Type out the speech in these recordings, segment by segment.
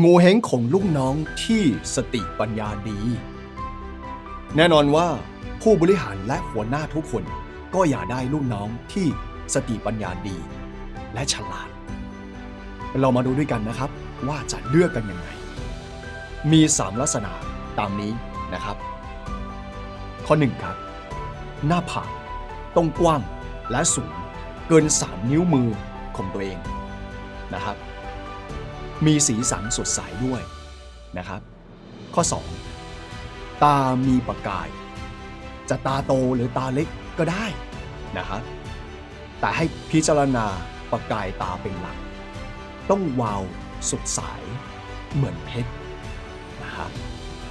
โงเฮงของลูกน้องที่สติปัญญาดี แน่นอนว่าผู้บริหารและหัวหน้าทุกคนก็อยากได้ลูกน้องที่สติปัญญาดี และฉลาด เรามาดูด้วยกันนะครับว่าจะเลือกกันยังไง มี 3 ลักษณะตามนี้นะครับ ข้อ 1 ครับ หน้าผากต้องกว้างและสูงเกิน 3 นิ้วมือของตัวเองนะครับ มีสีสันสดใสด้วยนะครับ ข้อ 2 ตามีประกาย จะตาโตหรือตาเล็กก็ได้นะครับ แต่ให้พิจารณาประกายตาเป็นหลัก ต้องวาวสดใสเหมือนเพชรนะครับ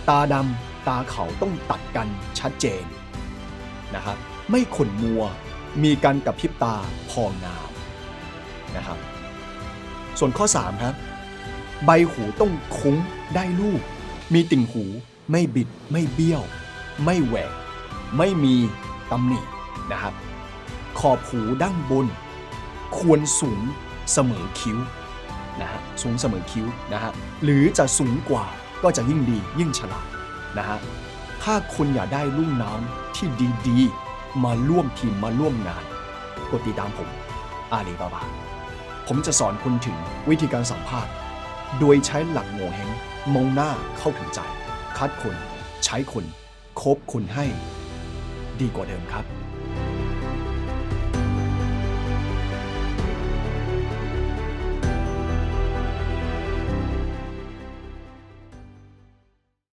ตาดำตาเขาต้องตัดกันชัดเจนนะครับ ไม่ขนมัวมีการกระพริบตาพองามนะครับ ส่วนข้อ 3 ครับ ใบหูต้องคุ้งได้ลูก มีติ่งหู ไม่บิด ไม่เบี้ยว ไม่แหวก ไม่มีตำหนินะครับ ขอบหูด้านบน ควรสูงเสมอคิ้วนะฮะสูงเสมอคิ้วนะฮะหรือจะสูงกว่าก็จะยิ่งดียิ่งฉลาดนะฮะถ้าคุณอยากได้ลูกน้องที่ดีๆ มาร่วมทีมมาร่วมงานกดติดตามผมอาลีบาบาผมจะสอนคุณถึงวิธีการสัมภาษณ์ โดยใช้หลักโงเฮงมองหน้าเข้าถึงใจ คัดคน ใช้คน คบคนให้ ดีกว่าเดิมครับ